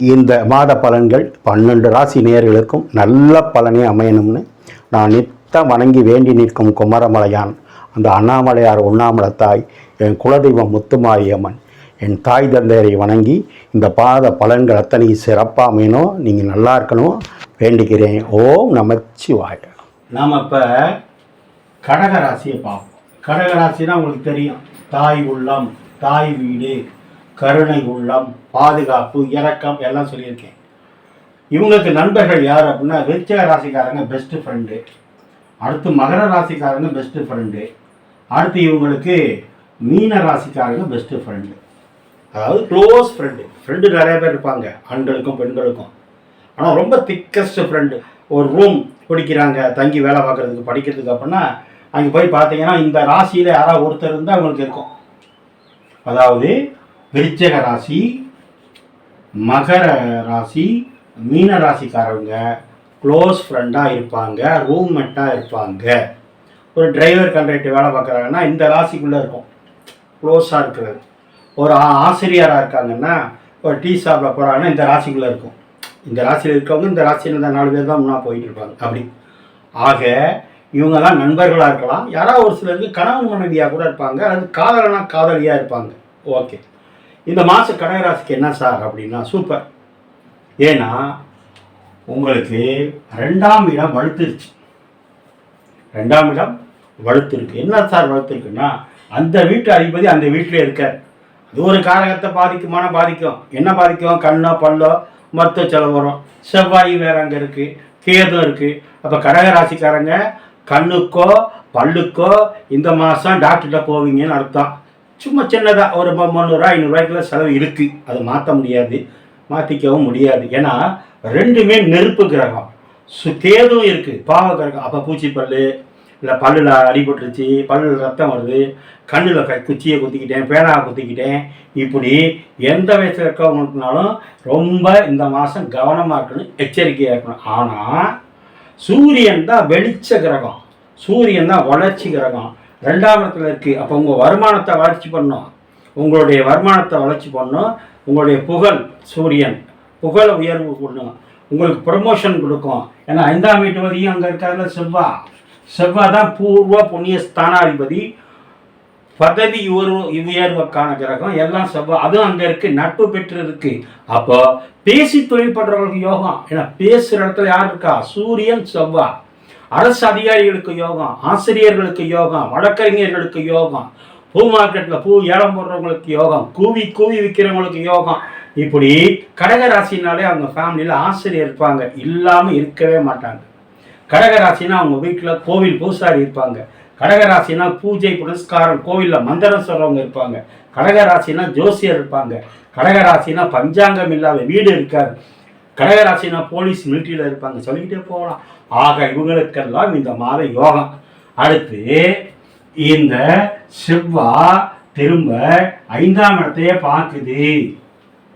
இந்த மாத பலன்கள் பன்னெண்டு ராசி நேர்களுக்கும் நல்ல பலனே அமையணும்னு நான் நித்தம் வணங்கி வேண்டி நிற்கும் குமரமலையான் அந்த அண்ணாமலையார் உண்ணாமலை தாய் என் குலதெய்வம் முத்துமாரியம்மன் என் தாய் தந்தையரை வணங்கி இந்த பாத பலன்கள் அத்தனை சிறப்பாக அமையணும். நீங்கள் நல்லா இருக்கணும். வேண்டிக்கிறேன் ஓம் நமச்சிவாய. நாம் இப்போ கடகராசியை பார்ப்போம். கடகராசினா உங்களுக்கு தெரியும். தாய் உள்ளம் தாய் வீடு கருணை உள்ளம் பாதுகாப்பு இறக்கம் எல்லாம் சொல்லியிருக்கேன். இவங்களுக்கு நண்பர்கள் யார் அப்படின்னா விருச்சிக ராசிக்காரங்க பெஸ்ட் ஃப்ரெண்டு அடுத்து மகர ராசிக்காரங்க பெஸ்ட் ஃப்ரெண்டு அடுத்து இவங்களுக்கு மீன ராசிக்காரங்க பெஸ்ட் ஃப்ரெண்டு அதாவது க்ளோஸ் ஃப்ரெண்டு ஃப்ரெண்டு நிறைய பேர் இருப்பாங்க. ஆண்களுக்கும் பெண்களுக்கும். ஆனால் ரொம்ப திக்கஸ்ட் ஃப்ரெண்டு ஒரு ரூம் பிடிக்கிறாங்க தங்கி வேலை பார்க்குறதுக்கு படிக்கிறதுக்கு அப்படின்னா அங்கே போய் பார்த்தீங்கன்னா இந்த ராசியில் யாராவது ஒருத்தர் இருந்தால் அவங்களுக்கு இருக்கும். அதாவது விருச்சக ராசி மகர ராசி மீன ராசிக்காரங்க க்ளோஸ் ஃப்ரெண்டாக இருப்பாங்க ரூம்மேட்டாக இருப்பாங்க. ஒரு டிரைவர் கண்டக்டர் வேலை பார்க்குறாங்கன்னா இந்த ராசிக்குள்ளே இருக்கும். க்ளோஸாக இருக்கிறது. ஒரு ஆசிரியராக இருக்காங்கன்னா ஒரு டீ சாப்பிட போகிறாங்கன்னா இந்த ராசிக்குள்ளே இருக்கும். இந்த ராசியில் இருக்கவங்க இந்த ராசியில் இந்த நாலு பேர் தான் முன்னா போயிட்டு இருப்பாங்க. அப்படி. ஆக இவங்கெல்லாம் நண்பர்களாக இருக்கலாம். யாராவது ஒரு சிலருக்கு கணவன் மனைவியாக கூட இருப்பாங்க அல்லது காதலனா காதலியாக இருப்பாங்க. ஓகே. இந்த மாத கடகராசிக்கு என்ன சார் அப்படின்னா சூப்பர் ஏன்னா உங்களுக்கு ரெண்டாம் இடம் வலுத்துருச்சு. ரெண்டாம் இடம் வலுத்திருக்கு. என்ன சார் வளர்த்துருக்குன்னா அந்த வீட்டு அதிபதி அந்த வீட்டிலே இருக்கார். அது ஒரு காரகத்தை பாதிக்குமான பாதிக்கும். என்ன பாதிக்கும்? கண்ணோ பல்லோ மருத்துவ செலவு வரும். செவ்வாய் வேற அங்கே இருக்குது கேதும் இருக்குது அப்போ கடகராசிக்காரங்க கண்ணுக்கோ பல்லுக்கோ இந்த மாதம் டாக்டர்கிட்ட போவீங்கன்னு அர்த்தம். சும்மா சின்னதாக ஒரு முந்நூறுரூவா ஐநூறுரூவாய்க்குள்ள செலவு இருக்குது அதை மாற்ற முடியாது மாற்றிக்கவும் முடியாது. ஏன்னா ரெண்டுமே நெருப்பு கிரகம். சு தேதும் இருக்குது பாவ கிரகம். அப்போ பூச்சிப்பல்லு இல்லை பல்லில் அடிபட்டுருச்சு பல்லில் ரத்தம் வருது கண்ணில் க குச்சியை குத்திக்கிட்டேன் பேனாவை குத்திக்கிட்டேன். இப்படி எந்த வயசில் இருக்கவங்களுக்குனாலும் ரொம்ப இந்த மாதம் கவனமாக இருக்கணும் எச்சரிக்கையாக இருக்கணும். ஆனால் சூரியன் தான் வெளிச்ச கிரகம். சூரியன் தான் வளர்ச்சி கிரகம். ரெண்டாம் இடத்துல இருக்குது அப்போ உங்கள் வருமானத்தை வளர்ச்சி பண்ணும். உங்களுடைய வருமானத்தை வளர்ச்சி பண்ணும். உங்களுடைய புகழ் சூரியன். புகழை உயர்வு கொடுக்கும் உங்களுக்கு ப்ரமோஷன் கொடுக்கும். ஏன்னா ஐந்தாம் வீட்டு வரையும் அங்கே இருக்காருல செவ்வா. செவ்வா தான் பூர்வ புண்ணிய ஸ்தானாதிபதி. பதவி உயர்வு உயர்வுக்கான கிரகம். எல்லாம் செவ்வா. அதுவும் அங்கே இருக்குது நட்பு பெற்று இருக்கு அப்போ பேசி தொழில் பண்ணுறவங்களுக்கு யோகம். ஏன்னா பேசுகிற இடத்துல யார் இருக்கா? சூரியன் செவ்வா. அரசு அதிகாரிகளுக்கு யோகம் ஆசிரியர்களுக்கு யோகம் வழக்கறிஞர்களுக்கு யோகம் பூ மார்க்கெட்டில் பூ ஏலம் போடுறவங்களுக்கு யோகம் கூவி கூவி விற்கிறவங்களுக்கு யோகம். இப்படி கடகராசினாலே அவங்க ஃபேமிலியில் ஆசிரியர் இருப்பாங்க. இல்லாமல் இருக்கவே மாட்டாங்க. கடகராசினா அவங்க வீட்டில் கோவில் பூசாரி இருப்பாங்க. கடகராசினா பூஜை புனஸ்காரம் கோவிலில் மந்திரம் சொல்கிறவங்க இருப்பாங்க. கடகராசினா ஜோசியர் இருப்பாங்க. கடகராசினா பஞ்சாங்கம் இல்லாத வீடு இருக்காது. கடகராசினா போலீஸ் மிலிட்ரியில் இருப்பாங்க. சொல்லிக்கிட்டே போகலாம். ஆக இவங்களுக்கெல்லாம் இந்த மாத யோகம். அடுத்து இந்த செவ்வா திரும்ப ஐந்தாம் இடத்தையே பார்க்குது.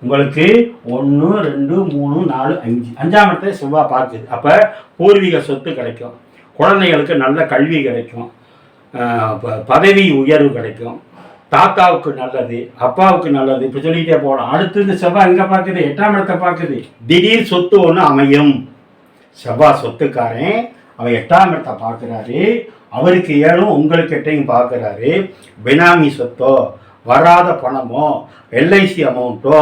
உங்களுக்கு ஒன்று ரெண்டு மூணு நாலு அஞ்சு. அஞ்சாம் இடத்தை செவ்வாய் பார்க்குது. அப்போ பூர்வீக சொத்து கிடைக்கும். குழந்தைகளுக்கு நல்ல கல்வி கிடைக்கும். ப- பதவி உயர்வு கிடைக்கும். தாத்தாவுக்கு நல்லது அப்பாவுக்கு நல்லது. இப்போ சொல்லிக்கிட்டே போகலாம் அடுத்து இந்த செவ்வாய் எங்கே பார்க்குது? எட்டாம் இடத்தை பார்க்குது. திடீர் சொத்து ஒன்று அமையும். செவ்வாய் சொத்துக்காரன் அவர் எட்டாம் இடத்தை பார்க்குறாரு. அவருக்கு ஏழும் உங்களுக்கு எட்டையும் பார்க்குறாரு. பினாமி சொத்தோ வராத பணமோ எல்ஐசி அமௌண்ட்டோ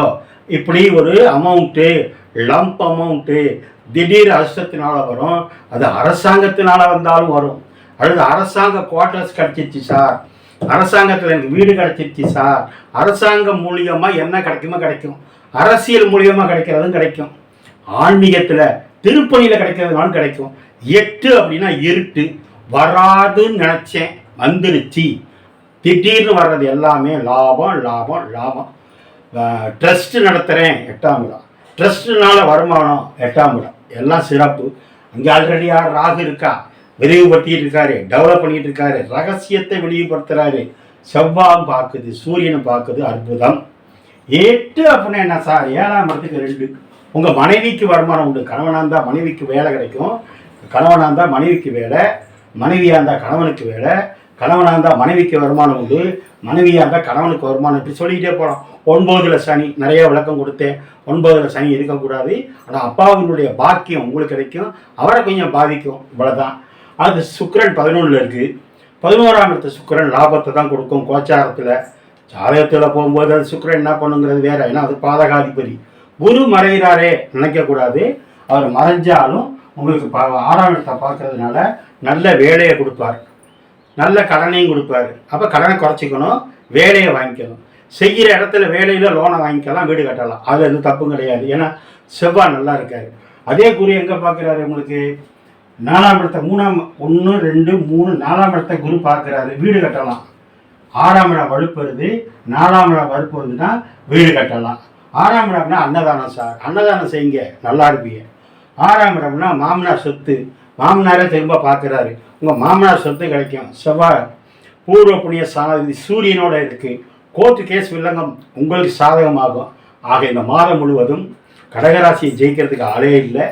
இப்படி ஒரு அமௌண்ட்டு லம்ப் அமௌண்ட்டு திடீர் அரசத்தினால் வரும். அது அரசாங்கத்தினால் வந்தாலும் வரும். அல்லது அரசாங்க குவார்ட்டர்ஸ் கிடச்சிச்சு சார். அரசாங்கத்தில் எனக்கு வீடு கிடச்சிருச்சு சார். அரசாங்கம் மூலியமாக என்ன கிடைக்குமோ கிடைக்கும். அரசியல் மூலியமாக கிடைக்கிறதும் கிடைக்கும். ஆன்மீகத்தில் திருப்பணியில் கிடைக்கிறதுனாலும் கிடைக்கும். எட்டு அப்படின்னா இருட்டு. வராதுன்னு நினச்சேன். வந்துருச்சு. திடீர்னு வர்றது எல்லாமே லாபம் லாபம் லாபம். ட்ரஸ்ட்டு நடத்துகிறேன் எட்டாம் இடம். ட்ரஸ்ட்டுனால வருமானம் எட்டாம் இடம். எல்லாம் சிறப்பு. அங்கே ஆல்ரெடி யார் ராகு இருக்கா? விரிவுபடுத்திட்டு இருக்காரு டெவலப் பண்ணிட்டு இருக்காரு ரகசியத்தை வெளிப்படுத்துறாரு. செவ்வாய் பார்க்குது சூரியனை பார்க்குது அற்புதம். எட்டு அப்படின்னா என்ன சார்? ஏழாம் இடத்துக்கு ரெண்டு. உங்கள் மனைவிக்கு வருமானம் உண்டு. கணவனாக இருந்தால் மனைவிக்கு வேலை கிடைக்கும். கணவனாக இருந்தால் மனைவிக்கு வேலை. மனைவியாக இருந்தால் கணவனுக்கு வேலை. கணவனாக இருந்தால் மனைவிக்கு வருமானம் உண்டு. மனைவியாக இருந்தால் கணவனுக்கு வருமானம். இப்படி சொல்லிக்கிட்டே போகலாம் ஒன்பதுல சனி. நிறைய விளக்கம் கொடுத்தேன். ஒன்பதுல சனி இருக்கக்கூடாது. ஆனால் அப்பாவினுடைய பாக்கியம் உங்களுக்கு கிடைக்கும். அவரை கொஞ்சம் பாதிக்கும். இவ்வளோதான் அது சுக்கிரன் பதினொன்றில் இருக்குது பதினோராம் இடத்து சுக்கரன் லாபத்தை தான் கொடுக்கும் கோச்சாரத்தில். ஜாதகத்தில் போகும்போது அது சுக்கிரன் என்ன பண்ணுங்கிறது வேற. ஏன்னா அது பாதகாதிபதி. குரு மறைகிறாரே நினைக்கக்கூடாது அவர் மறைஞ்சாலும் உங்களுக்கு பா ஆறாம் இடத்தை பார்க்கறதுனால நல்ல வேலையை கொடுப்பார். நல்ல கடனையும் கொடுப்பாரு. அப்போ கடனை குறைச்சிக்கணும் வேலையை வாங்கிக்கணும். செய்கிற இடத்துல வேலையில் லோனை வாங்கிக்கலாம் வீடு கட்டலாம். அது எதுவும் தப்பும் கிடையாது. ஏன்னா செவ்வாய் நல்லா இருக்காரு. அதே குரு எங்கே பார்க்குறாரு உங்களுக்கு? நாலாம் இடத்த மூணாம் ஒன்று ரெண்டு மூணு நாலாம் இடத்த குரு பார்க்குறாரு வீடு கட்டலாம். ஆறாம் இடம் வலுப்புறது நாலாம் இடம் வலுப்புறதுன்னா வீடு கட்டலாம். ஆறாம் இடம்னா அன்னதானம் சார் அன்னதானம் செய்யுங்க நல்லா இருப்பீங்க. ஆறாம் இடம்னா மாமனார் சொத்து. மாமனாரே திரும்ப பார்க்குறாரு. உங்கள் மாமனார் சொத்து கிடைக்கும். செவ்வாய் பூர்வ புண்ணிய சாதி சூரியனோட இருக்குது கோர்ட்டு கேஸ் வில்லங்கம் உங்களுக்கு சாதகமாகும். ஆக இந்த மாதம் முழுவதும் கடகராசியை ஜெயிக்கிறதுக்கு ஆளே இல்லை.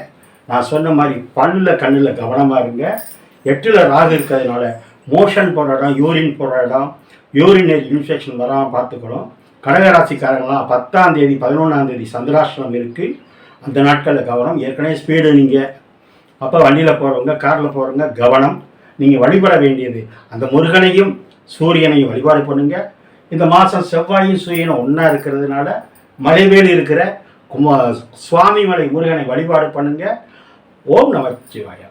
நான் சொன்ன மாதிரி பல்லில் கண்ணில் கவனமாக இருங்க. எட்டில் ராகு இருக்கிறதுனால மோஷன் போகிற இடம் யூரின் போகிற இடம் யூரினரி இன்ஃபெக்ஷன் வராமல் பார்த்துக்கணும். கடகராசிக்காரங்களாம் பத்தாம் தேதி பதினொன்றாம் தேதி சந்திராஷ்டிரம் இருக்குது அந்த நாட்களில் கவனம். ஏற்கனவே ஸ்பீடு நீங்கள் அப்போ வண்டியில் போகிறவங்க காரில் போகிறவங்க கவனம். நீங்கள் வழிபட வேண்டியது. அந்த முருகனையும் சூரியனையும் வழிபாடு பண்ணுங்கள் இந்த மாதம் செவ்வாயும் சூரியனும் ஒன்றா இருக்கிறதுனால மலைவேல் இருக்கிற குமா சுவாமி மலை முருகனை வழிபாடு பண்ணுங்கள் ஓம் நமச்சிவாயா